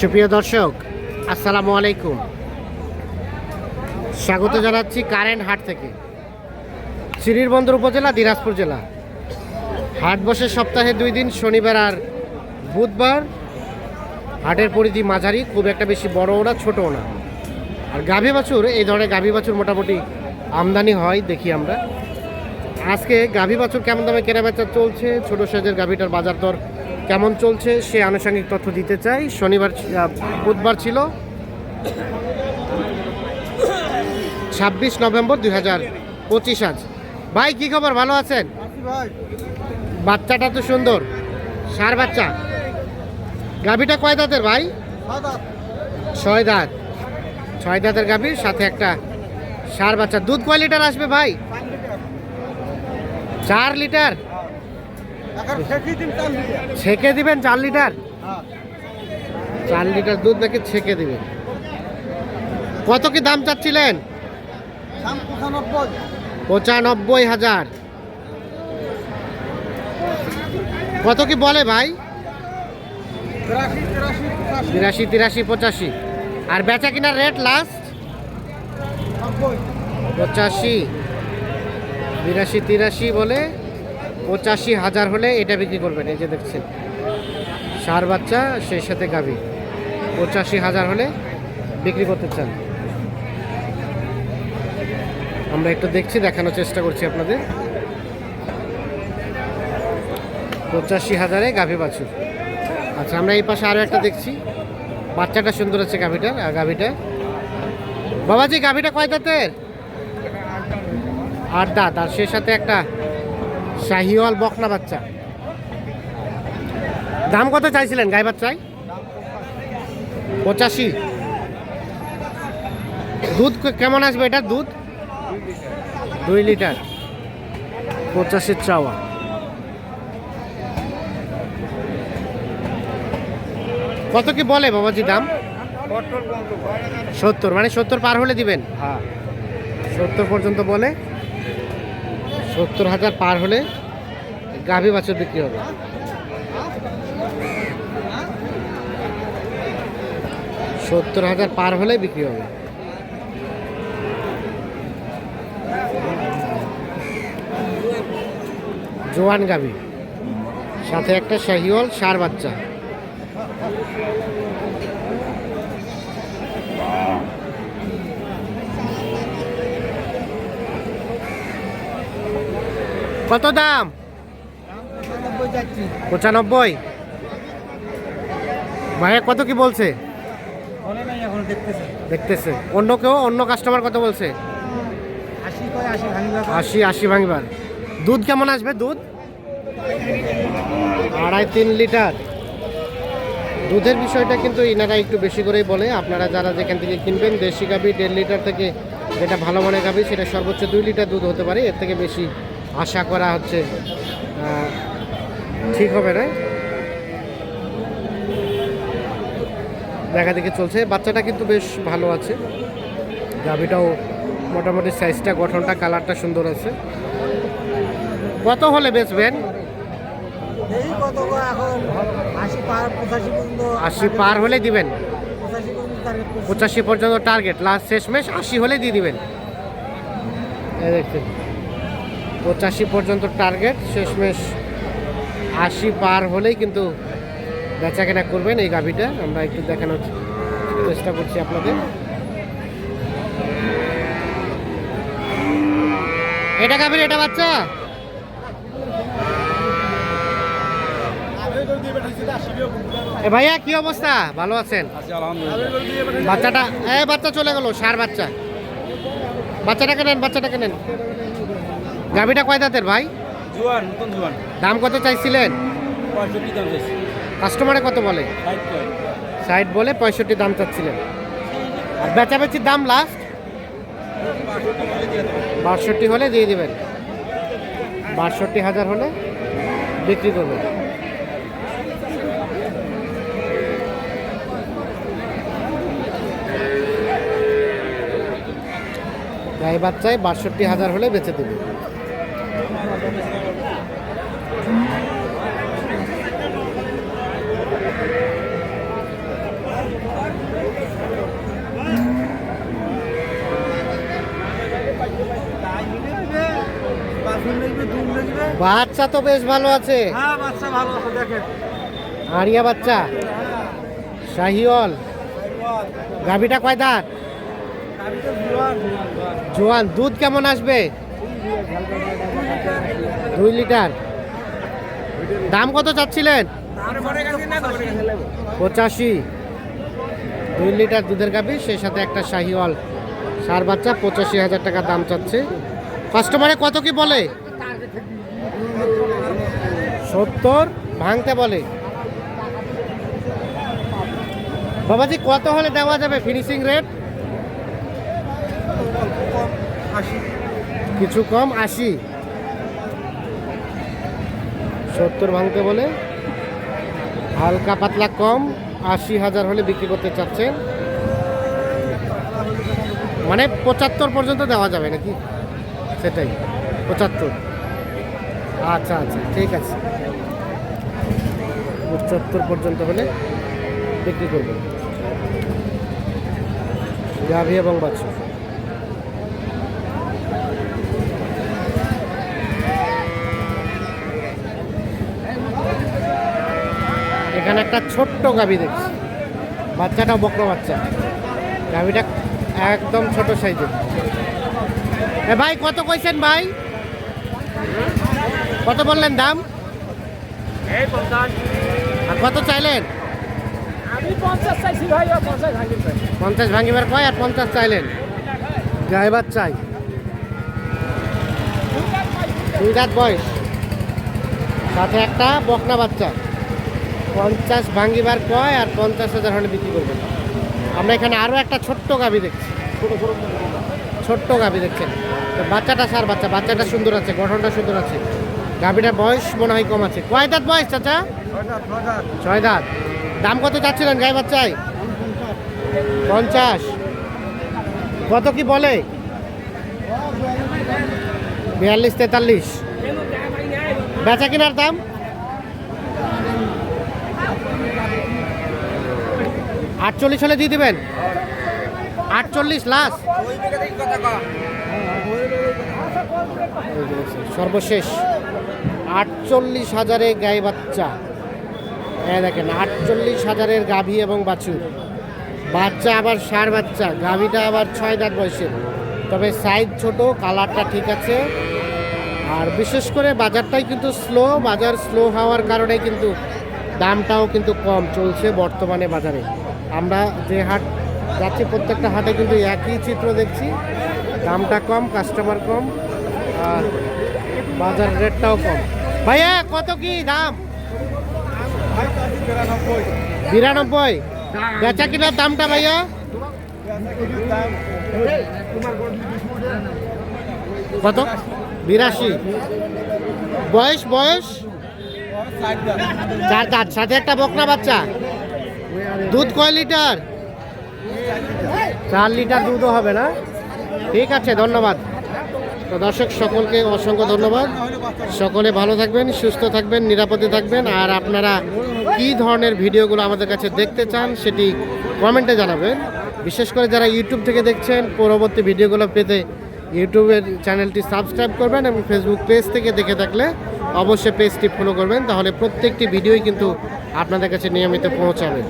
সুপ্রিয় দর্শক, আসসালামু আলাইকুম। স্বাগত জানাচ্ছি কারেন্ট হাট থেকে। শ্রীরবন্দর উপজেলা, দিনাজপুর জেলা। হাট বসে সপ্তাহে দুই দিন, শনিবার আর বুধবার। হাটের পরিধি মাঝারি, খুব একটা বেশি বড়ও না, ছোটও না। আর গাভী বাছুর, এই ধরনের গাভী বাছুর মোটামুটি আমদানি হয়, দেখি আমরা। আজকে গাভী বাছুর কেমন দামে কেনা বেচা চলছে? ছোটো সাইজের গাভীটার বাজার দর কেমন চলছে সে আনুষঙ্গিক তথ্য দিতে চাই। শনিবার বুধবার ছিল। ছাব্বিশ নভেম্বর দুই হাজার পঁচিশ আজ। ভাই কি খবর? ভালো আছেন? বাচ্চাটা তো সুন্দর। সার বাচ্চা। গাভীটা কয় দাঁতের ভাই? ছয় দাঁত। ছয় দাঁতের গাভীর সাথে একটা সার বাচ্চা। দুধ কয় লিটার আসবে ভাই? চার লিটার? ছেঁকে দিবেন চার লিটার? চার লিটার দুধ নাকি ছেঁকে দিবেন। কত কি দাম চাচ্ছিলেন? পঁচানব্বই হাজার। কত কি বলে ভাই? বিরাশি তিরাশি, পঁচাশি। আর বেচা কিনার রেট লাস্ট পঁচাশি। বিরাশি, তিরাশি বলে পঁচাশি হাজার হলে এটা বিক্রি করবেন, এই যে দেখছেন। সার বাচ্চা, সেই সাথে গাভী। পঁচাশি হাজার হলে বিক্রি করতে চান। আমরা একটু দেখছি, দেখানোর চেষ্টা করছি আপনাদের। পঁচাশি হাজারে গাভী বাছুর। আচ্ছা আমরা এই পাশে আরও একটা দেখছি। বাচ্চাটা সুন্দর আছে গাভীটার আর গাভীটা। বাবাজি, গাভীটা কয় দাঁতের? আট দাঁত, আর সে সাথে একটা শাহিওয়াল বকনা বাচ্চা। দাম কত চাইছিলেন গাই বাচ্চায়? পঁচাশি। দুধ কেমন আসবে এটা দুধ? দুই লিটার। পঁচাশির চাওয়া। কত কি বলে বাবাজি দাম? সত্তর মানে সত্তর পার হলে দিবেন? সত্তর পর্যন্ত বলে। সত্তর হাজার পার হলে গাভী বাছুর বিক্রি হবে। সত্তর হাজার পার হলে বিক্রি হবে। জোয়ান গাভী, সাথে একটা শাহিওয়াল, সার বাচ্চা। কত দাম? পঁচানব্বই। ভাইয়া কত কি বলছে? দেখতেছে। অন্য কেউ অন্য কাস্টমার কত বলছে? আশি আশি ভাঙিবার। দুধ কেমন আসবে দুধ? আড়াই তিন লিটার। দুধের বিষয়টা কিন্তু ইনারা একটু বেশি করেই বলে। আপনারা যারা যেখান থেকে কিনবেন দেশি গাভি দেড় লিটার থেকে যেটা ভালো মানের গাভি সেটা সর্বোচ্চ দুই লিটার দুধ হতে পারে। এর থেকে বেশি আশা করা হচ্ছে ঠিক হবে না। দেখা দেখি চলছে। বাচ্চাটা কিন্তু বেশ ভালো আছে। গাভিটাও মোটামুটি সাইজটা গঠনটা কালারটা সুন্দর আছে। কত হলে বেচবেন? এই কত এখন? আশি পার হলে দিবেন? পঁচাশি পর্যন্ত টার্গেট করছি। পঁচাশি পর্যন্ত টার্গেট লাস্ট শেষমেশ আশি হলে দিয়ে দিবেন। দেখছেন। পঁচাশি পর্যন্ত টার্গেট শেষমেশ আশি পার হলেই কিন্তু বেচা কেনা করবেন এই গাভিটা। আমরা একটু দেখানোর চেষ্টা করছি আপনাদের। এটা গাভির এটা বাচ্চা? এ ভাইয়া কি অবস্থা? ভালো আছেন? বাচ্চাটা এ বাচ্চা চলে গেল সার বাচ্চা। বাচ্চাটাকে নেন বাচ্চাটাকে নেন। গাভিটা কয় দাঁতের ভাই? জোয়ান নতুন জোয়ান। দাম কত চাইছিলেন? পঁয়ষট্টি দাম চাইছি। কাস্টমারে কত বলে? ষাট সাইড বলে পঁয়ষট্টি দাম চাচ্ছিলেন। আর বেচাবেচির দাম লাস্ট বাষট্টি হলে দিয়ে দেবেন। বাষট্টি হাজার হলে বিক্রি করবেন। গাই বাচ্চায় বাষট্টি হাজার হলে বেচে দেবে বাচ্চা তো বেশ ভালো আছে। আরিয়া বাচ্চা বাচ্চা। শাহিওল গাভিটা কয় দাঁত? জোয়ান দুধ কেমন আসবে? দুই লিটার। দাম কত চাচ্ছিলেন? পঁচাশি। দুই লিটার দুধের গাভি, সেই সাথে একটা শাহিওয়াল সার বাচ্চা, পঁচাশি হাজার টাকা দাম চাচ্ছে। কাস্টমারে কত কি বলে? সত্তর, ভাঙতে বলে। বাবাজি, কত হলে দেওয়া যাবে ফিনিশিং রেট? কিছু কম, আশি। সত্তর ভাঙতে বলে, হালকা পাতলা কম, আশি হাজার হলে বিক্রি করতে চাচ্ছেন। মানে পঁচাত্তর পর্যন্ত দেওয়া যাবে নাকি? সেটাই, পঁচাত্তর। আচ্ছা আচ্ছা ঠিক আছে। পঁচাত্তর পর্যন্ত হলে বিক্রি করবেন। গাভি এবং বাছুর। এখানে একটা ছোট্ট গাভি দেখছি। বাচ্চাটা বকর বাচ্চা। গাভিটা একদম ছোট সাইজের এ ভাই কত কইছেন ভাই? কত বললেন দাম? এই আর কত চাইলেন? পঞ্চাশ ভাঙিবার কয় আর পঞ্চাশ চাইলেন? ড্রাইভার চাই। দুই দাঁত বয়স। সাথে একটা বকনা বাচ্চা। পঞ্চাশ ভাঙ্গিবার কয় আর পঞ্চাশ হাজার হলে বিক্রি করবেন। আমরা এখানে আরও একটা ছোট্ট গাভি দেখছি। ছোট্ট গাভি দেখছেন। তো বাচ্চাটা সার বাচ্চা, বাচ্চাটা সুন্দর আছে, গঠনটা সুন্দর আছে। গাভিটার বয়স মনে হয় কম আছে। কয় দাঁত বয়স চাচা? ছয় দাঁত। দাম কত চাচ্ছিলেন গাই বাচ্চায়? পঞ্চাশ। কত কি বলে? বিয়াল্লিশ, তেতাল্লিশ। বেচা কিনার দাম? আটচল্লিশ হলে দিয়ে দেবেন। আটচল্লিশ লাস্ট সর্বশেষ। আটচল্লিশ হাজারে গায়ে বাচ্চা। হ্যাঁ দেখেন, আটচল্লিশ হাজারের গাভী এবং বাছুর। বাচ্চা আবার সার বাচ্চা, গাভীটা আবার ছয় দাঁত বয়সের। তবে সাইজ ছোট কালারটা ঠিক আছে। আর বিশেষ করে বাজারটাই কিন্তু স্লো বাজার স্লো হওয়ার কারণে কিন্তু দামটাও কিন্তু কম চলছে বর্তমানে বাজারে। আমরা যে হাট যাচ্ছি, প্রত্যেকটা হাটে কিন্তু একই চিত্র দেখছি। দামটা কম কাস্টমার কম, আর বাজার রেটটাও কম। ভাইয়া, কত কি দাম? বিরানব্বই। বেচা কিনার দামটা ভাইয়া? কত? বিরাশি। বয়স বয়স? চার দাঁত, সাথে একটা বকনা বাচ্চা। দুধ কয় লিটার? চার লিটার দুধও হবে না? ঠিক আছে, ধন্যবাদ। তো দর্শক, সকলকে অসংখ্য ধন্যবাদ। সকলে ভালো থাকবেন, সুস্থ থাকবেন, নিরাপদে থাকবেন। আর আপনারা কি ধরনের ভিডিওগুলো আমাদের কাছে দেখতে চান সেটি কমেন্টে জানাবেন। বিশেষ করে যারা ইউটিউব থেকে দেখছেন, পরবর্তী ভিডিওগুলো পেতে ইউটিউবের চ্যানেলটি সাবস্ক্রাইব করবেন এবং ফেসবুক পেজ থেকে দেখে থাকলে অবশ্যই পেজটি ফলো করবেন তাহলে প্রত্যেকটি ভিডিওই কিন্তু আপনাদের কাছে নিয়মিত পৌঁছাবে।